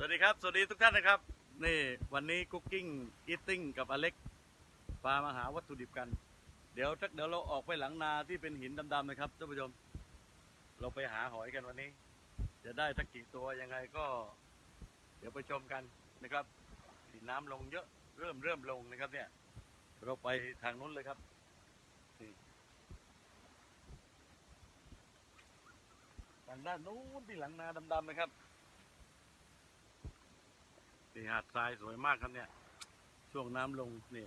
สวัสดีครับ สวัสดีทุกท่านนะครับ นี่วันนี้คุกกิ้งอีทติ้งกับอเล็กปามาหาวัตถุดิบกัน เดี๋ยวทักเดี๋ยวเราออกไปหลังนาที่เป็นหินดำๆนะครับท่านผู้ชม เราไปหาหอยกันวันนี้ จะได้ทักกี่ตัวยังไงก็ เดี๋ยวไปชมกันนะครับสีน้ำลงเยอะเริ่มเริ่มลงนะครับ เนี่ย เราไปทางนู้นเลยครับทางด้านนู้นที่หลังนาดำๆนะครับ นี่หาดทรายสวยมากครับเนี่ย ช่วงน้ำลงนี่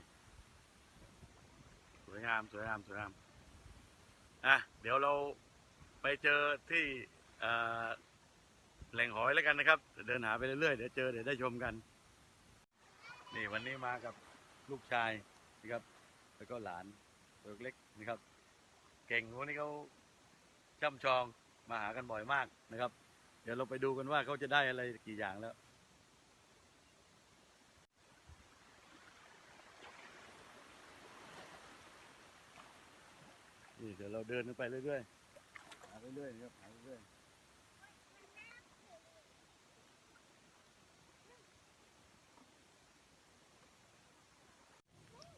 สวยงามสวยงามสวยงามอะเดี๋ยวเราไปเจอที่แหล่งหอยแล้วกันนะครับ เดินหาไปเรื่อยๆเดี๋ยวเจอเดี๋ยวได้ชมกัน นี่วันนี้มากับลูกชายนะครับแล้วก็หลานตัวเล็กนะครับ เก่งคนนี้เขาช่ำชองมาหากันบ่อยมากนะครับ เดี๋ยวเราไปดูกันว่าเขาจะได้อะไรกี่อย่างแล้ว นี่เดี๋ยวเราเดินไปเรื่อยๆ หาเรื่อยๆครับหาเรื่อยๆ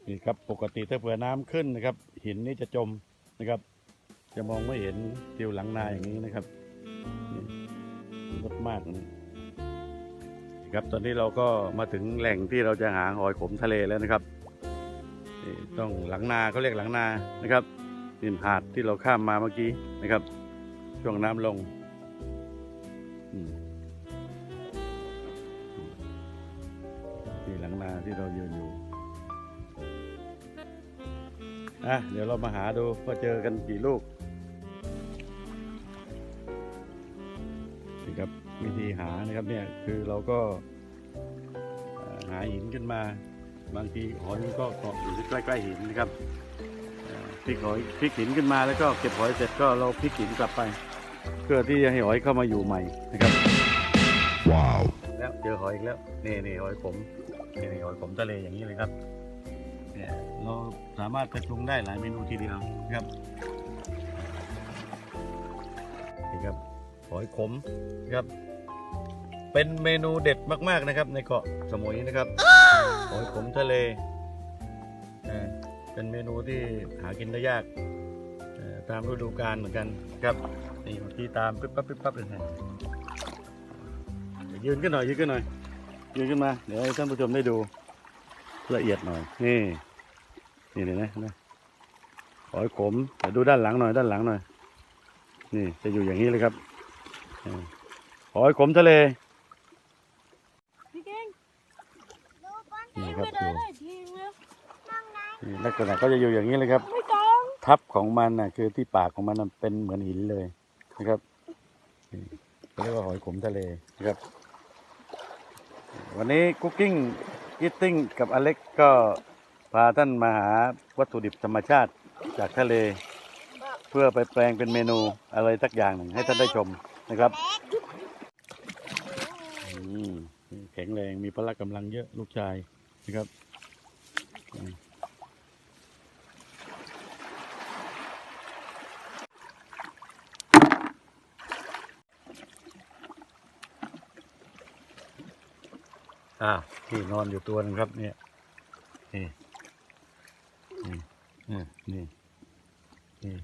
นี่ครับปกติถ้าเผื่อน้ำขึ้นนะครับ หินนี่จะจมนะครับ จะมองไม่เห็นทิวหลังนาอย่างนี้นะครับนี่รดมากนะครับตอนนี้เราก็มาถึงแหล่งที่เราจะหาหอยขมทะเลแล้วนะครับนี่ต้องหลังนาเขาเรียกหลังนานะครับ นี่หาดที่เราข้ามมาเมื่อกี้นะครับ ช่วงน้ำลงอืมนี่หลังนาที่เรายืนอยู่อะเดี๋ยวเรามาหาดูว่าเจอกันกี่ลูกนี่ครับวิธีหานะครับเนี่ยคือเราก็หาหินขึ้นมา บางทีหอยมันก็เกาะอยู่ใกล้ๆหินนะครับ พลิกหอยพลิกหินขึ้นมาแล้วก็เก็บหอยเสร็จก็เราพลิกหินกลับไป เพื่อที่จะให้หอยเข้ามาอยู่ใหม่นะครับว้าวแล้วเจอหอยอีกแล้วนี่นี่หอยขมนี่นี่หอยขมทะเลอย่างนี้เลยครับเนี่ยเราสามารถไปปรุงได้หลายเมนูทีเดียวนะครับนี่ครับหอยขมนะครับ เป็นเมนูเด็ดมากๆนะครับ ในเกาะสมุยนะครับหอยขมทะเลเอ่อ เป็นเมนูที่หากินได้ยากเอ่อตามฤดูกาลเหมือนกันครับนี่เมื่อกี้ตามปึ๊บปั๊บปึ๊บปั๊บเลยนะเดี๋ยวยืนขึ้นหน่อยยืนขึ้นหน่อยยืนขึ้นมา เดี๋ยวให้ท่านผู้ชมได้ดูละเอียดหน่อยนี่นี่นี่นะนะหอยขมเดี๋ยวดูด้านหลังหน่อยด้านหลังหน่อย นี่จะอยู่อย่างนี้เลยครับอ่าหอยขมทะเลพี่เก่งนี่คไม่รับ ได้ ดู ได้ทีเดียว นี่ลักษณะก็จะอยู่อย่างนี้เลยครับไม่ต้องทับของมันน่ะคือที่ปากของมันน่ะเป็นเหมือนหินเลยนะครับนี่เรียกว่าหอยขมทะเลนะครับ วันนี้คุกกิ้งอิทติ้งกับอเล็กก็พาท่านมาหาวัตถุดิบธรรมชาติจากทะเล เพื่อไปแปลงเป็นเมนูอะไรสักอย่างหนึ่งให้ท่านได้ชมนะครับอืมแข็งแรงมีพละกำลังเยอะลูกชายนะครับ อ่าที่นอนอยู่ตัวนึงครับ เนี่ยนี่นี่นี่นี่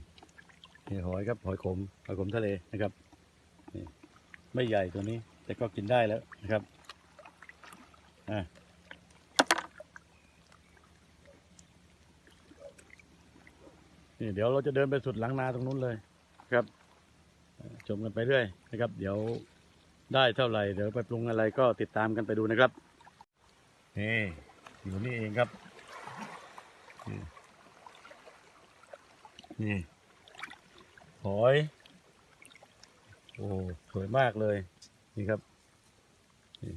นี่หอยครับหอยขมหอยขมทะเลนะครับนี่ไม่ใหญ่ตัวนี้ แต่ก็กินได้แล้วนะครับอ่านี่เดี๋ยวเราจะเดินไปสุดหลังนาตรงนู้นเลยครับชมกันไปเรื่อยนะครับ เดี๋ยวได้เท่าไหร่เดี๋ยวไปปรุงอะไรก็ติดตามกันไปดูนะครับ นี่อยู่นี่เองครับนี่นี่หอย โอ้สวยมากเลย นี่ครับ นี่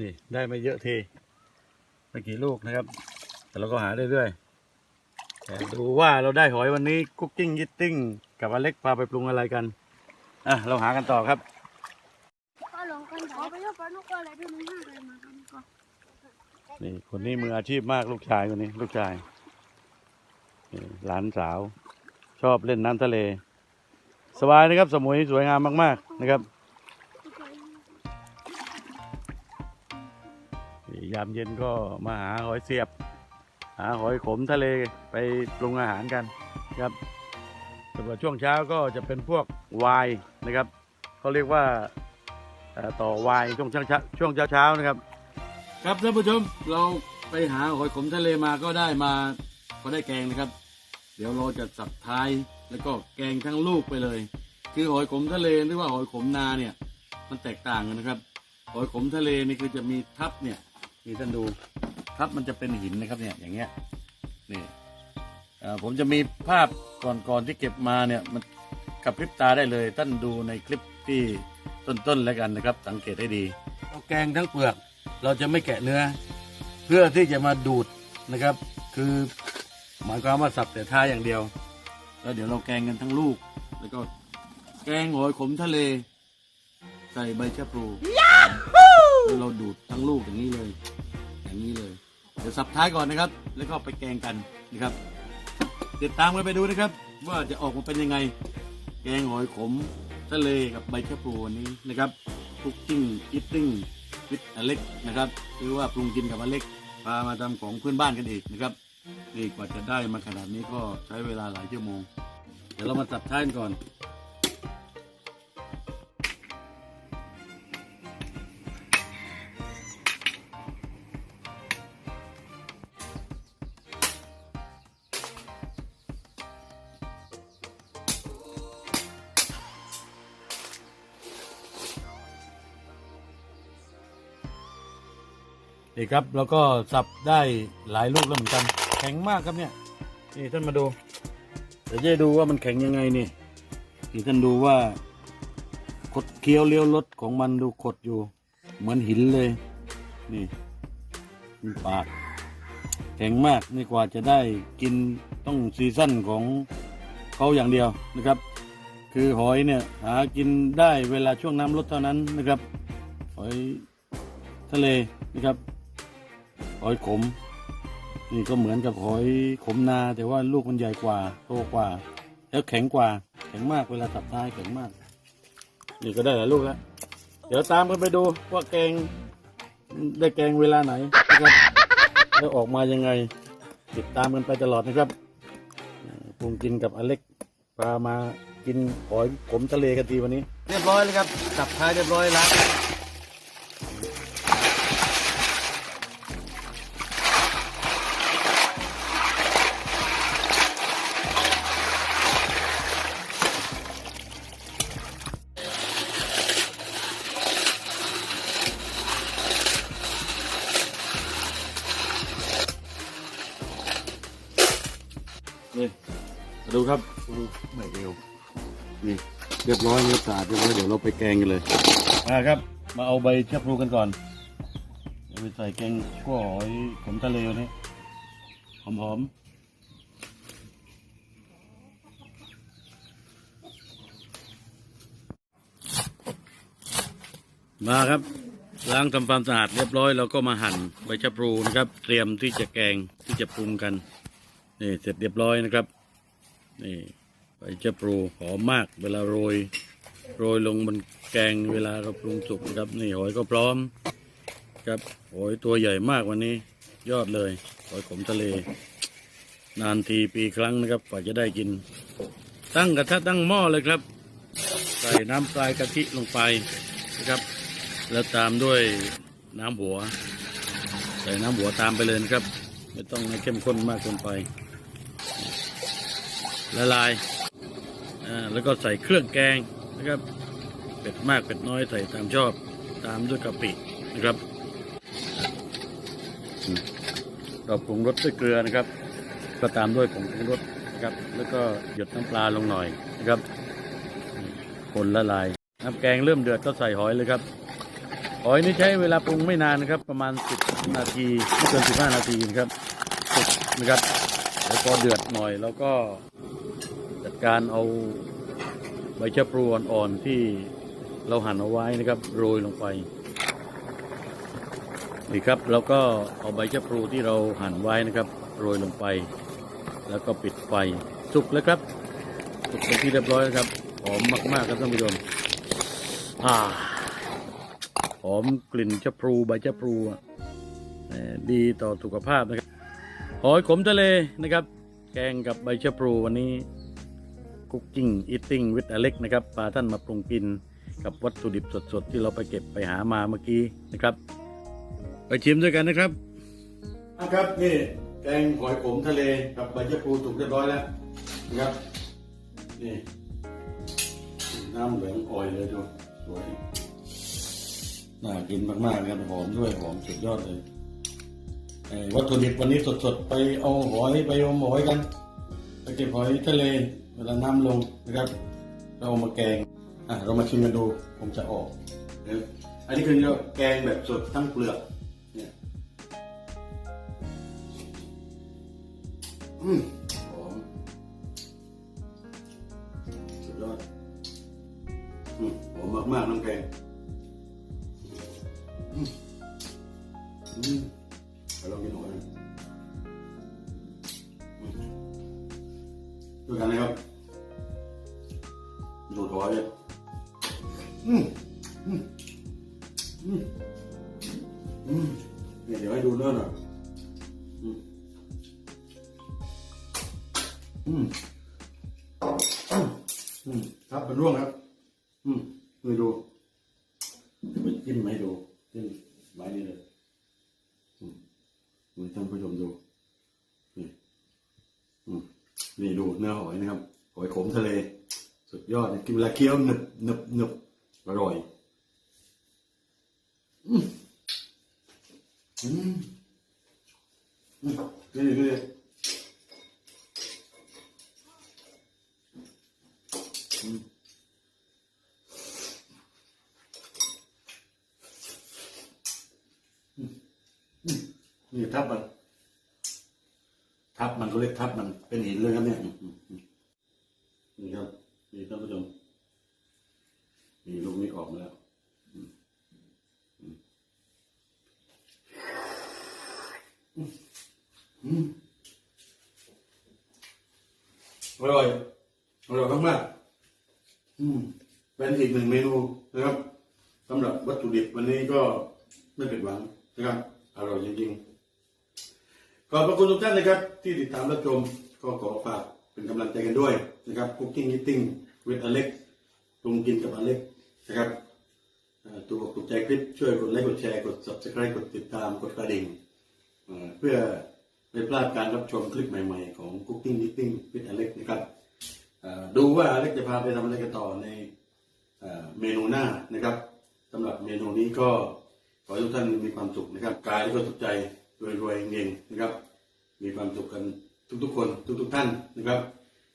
นี่ได้ไม่เยอะทีไม่กี่ลูกนะครับ แต่เราก็หาเรื่อยๆแต่ดูว่าเราได้หอยวันนี้คุกกิ้งยิตติ้ง กับอเล็กพาไปปรุงอะไรกัน อะ เราหากันต่อครับ นี่คนนี้มืออาชีพมากลูกชายคนนี้ลูกชายหลานสาว ชอบเล่นน้ำทะเล สบายนะครับ สมุยสวยงามมาก ๆ นะครับยามเย็นก็มาหาหอยเสียบ หาหอยขมทะเลไปปรุงอาหารกันครับส่วนช่วงเช้าก็จะเป็นพวกวายนะครับเขาเรียกว่าต่อวายช่วงเช้าช่วงเช้าเช้านะครับ ครับท่านผู้ชมเราไปหาหอยขมทะเลมาก็ได้มาก็ได้แกงนะครับ เดี๋ยวเราจะสับท้ายแล้วก็แกงทั้งลูกไปเลย คือหอยขมทะเลหรือว่าหอยขมนาเนี่ยมันแตกต่างกันนะครับ หอยขมทะเลนี่คือจะมีทับเนี่ยนี่ท่านดูทับมันจะเป็นหินนะครับเนี่ยอย่างเงี้ยนี่ผมจะมีภาพก่อนๆที่เก็บมาเนี่ยมันกับพริบตาได้เลยท่านดูในคลิปที่ต้นๆแล้วกันนะครับ สังเกตให้ดีเราแกงทั้งเปลือก เราจะไม่แกะเนื้อ เพื่อที่จะมาดูดนะครับ คือหมายความว่าสับแต่ท้ายอย่างเดียว แล้วเดี๋ยวเราแกงกันทั้งลูก แล้วก็แกงหอยขมทะเล ใส่ใบชะพลูแล้วเราดูดทั้งลูกอย่างนี้เลย อย่างนี้เลย เดี๋ยวสับท้ายก่อนนะครับ แล้วก็ไปแกงกันนะครับ ติดตามกันไปดูนะครับ ว่าจะออกมาเป็นยังไง แกงหอยขมทะเลกับใบชะพลูวันนี้นะครับคุกกิ้งอิตติ้ง วิทอเล็กนะครับหรือว่าปรุงกินกับอเล็กพามาทำของเพื่อนบ้านกันอีกนะครับนี่กว่าจะได้มาขนาดนี้ก็ใช้เวลาหลายชั่วโมง เดี๋ยวเรามาตัดท้ายก่อน นี่ครับแล้วก็สับได้หลายลูกแล้วเหมือนกัน แข็งมากครับเนี่ยนี่ท่านมาดูเดี๋ยวจะดูว่ามันแข็งยังไงนี่นี่ท่านดูว่าขดเคี้ยวเลี้ยวรสของมันดูขดอยู่ เหมือนหินเลย นี่มีปากแข็งมากนี่กว่าจะได้กินต้องซีซั่นของเขาอย่างเดียวนะครับ คือหอยเนี่ยหากินได้เวลาช่วงน้ำลดเท่านั้นนะครับ หอยทะเลนะครับ หอยขม นี่ก็เหมือนกับหอยขมนา แต่ว่าลูกมันใหญ่กว่าโตกว่า แล้วแข็งกว่า แข็งมากเวลาสับท้ายแข็งมาก นี่ก็ได้หลายลูกแล้วเดี๋ยวตามกันไปดูว่าแกงได้แกงเวลาไหนนะครับแล้วออกมายังไง ติดตามกันไปตลอดนะครับปรุงกินกับอเล็กพามากินหอยขมทะเลกันทีวันนี้ เรียบร้อยเลยครับสับท้ายเรียบร้อยแล้ว รียบร้อยเนื้อสะอาดเรียบร้อยเดี๋ยวเราไปแกงกันเลยมาครับ มาเอาใบชะพลูกันก่อนเดี๋ยวไปใส่แกงขั้วหอยขมทะเลวันนี้หอมๆมาครับล้างทำความสะอาดเรียบร้อยเราก็มาหั่นใบชะพลูนะครับ เตรียมที่จะแกงที่จะปรุงกันนี่เสร็จเรียบร้อยนะครับนี่ ใบชะพลูหอมมากเวลาโรย โรยลงบนแกงเวลาเราปรุงสุกนะครับ นี่หอยก็พร้อมครับหอยตัวใหญ่มากวันนี้ ยอดเลยหอยขมทะเล นานทีปีครั้งนะครับกว่าจะได้กิน ตั้งกระทะตั้งหม้อเลยครับ ใส่น้ำปลายกะทิลงไปนะครับ แล้วตามด้วยน้ำหัว ใส่น้ำหัวตามไปเลยนะครับ ไม่ต้องให้เข้มข้นมากเกินไป ละลาย แล้วก็ใส่เครื่องแกงนะครับ เป็ดมากเป็ดน้อยใส่ตามชอบตามด้วยกะปินะครับเราปรุงรสด้วยเกลือนะครับ ก็ตามด้วยผงปรุงรสนะครับ แล้วก็หยดน้ำปลาลงหน่อยนะครับคนละลายน้ำแกงเริ่มเดือดก็ใส่หอยเลยครับหอยนี่ใช้เวลาปรุงไม่นานนะครับ ประมาณ 10 นาทีไม่เกิน15 นาทีนะครับสุกนะครับแล้วพอเดือดหน่อยแล้วก็ การเอาใบชะพลูอ่อนๆที่เราหั่นเอาไว้นะครับโรยลงไปนี่ครับแล้วก็เอาใบชะพลูที่เราหั่นไว้นะครับโรยลงไป แล้วก็ปิดไฟสุกแล้วครับสุกเป็นที่เรียบร้อยแล้วครับหอมมากๆครับท่านผู้ชมอ่าหอมกลิ่นชะพลูใบชะพลูดีต่อสุขภาพนะครับหอยขมทะเลนะครับ แกงกับใบชะพลูวันนี้ คุกกิ้งอิทติ้งวิดอเล็กนะครับพาท่านมาปรุงกินกับวัตถุดิบสดๆ ที่เราไปเก็บไปหามาเมื่อกี้นะครับ ไปชิมด้วยกันนะครับครับนี่แกงหอยขมทะเลกับใบชะพลูถูกเรียบร้อยแล้วนะครับนี่น้ำเหลืองอ่อยเลยดูสวยน่ากินมากๆนะครับหอมด้วยหอมสุดยอดเลยวัตถุดิบวันนี้สดๆ ไปเอาหอยไปเอาหอยกันไปเก็บหอยทะเล เวลาน้ำลงนะครับ เราเอามาแกงอะเรามาชิมกันดูผมจะออกเดี๋ยอันนี้คือแกงแบบสดทั้งเปลือกเนี่ยอืมหอมสุดยอดอืมหอมมากๆน้ำแกงอืมอืมไปลองกินหอยนะอืมด้วยกันนะครับ ดูดหอยเลยอืมอืมอืมอืมเนี่ยเดี๋ยวให้ดูเนื้อหน่อยอืมอืมอืมครับเป็นร่วงครับ อืมมาดูไปจิ้มให้ดูจิ้มไม้นี่เลยอืมให้ท่านผู้ชมดูนี่อืมนี่ดูเนื้อหอยนะครับหอยขมทะเล สุดยอดกินเวลาเคี้ยวหนึบหนึบหนึบอร่อยอืมอืมอืมนี่นี่อืมนี่ทับมัน ทับมันเขาเรียกทับมันเป็นหินเลยครับเนี่ยนี่ครับ นี่ท่านผู้ชมนี่ลูกนี้ออกมาแล้วอร่อยอร่อยมากๆอืมเป็นอีกหนึ่งเมนูนะครับสำหรับวัตถุดิบวันนี้ก็ไม่ผิดหวังนะครับอร่อยจริงๆขอบพระคุณทุกท่านนะครับ ที่ติดตามรับชมก็ขอฝากเป็นกำลังใจกันด้วย นะครับ Cooking Eating with Alex ปรุงกินกับอเล็กนะครับตัวถูกใจคลิปช่วยกดไลค์กดแชร์กด subscribe กดติดตามกดกระดิ่งเพื่อไม่พลาดการรับชมคลิปใหม่ๆ ของ Cooking Eating with Alex นะครับดูว่าอเล็กจะพาไปทำอะไรกันต่อในเมนูหน้านะครับสำหรับเมนูนี้ก็ขอให้ทุกท่านมีความสุขนะครับกายและก็สุขใจรวยๆเงินนะครับ มีความสุขกันทุกๆคนทุกๆท่านนะครับ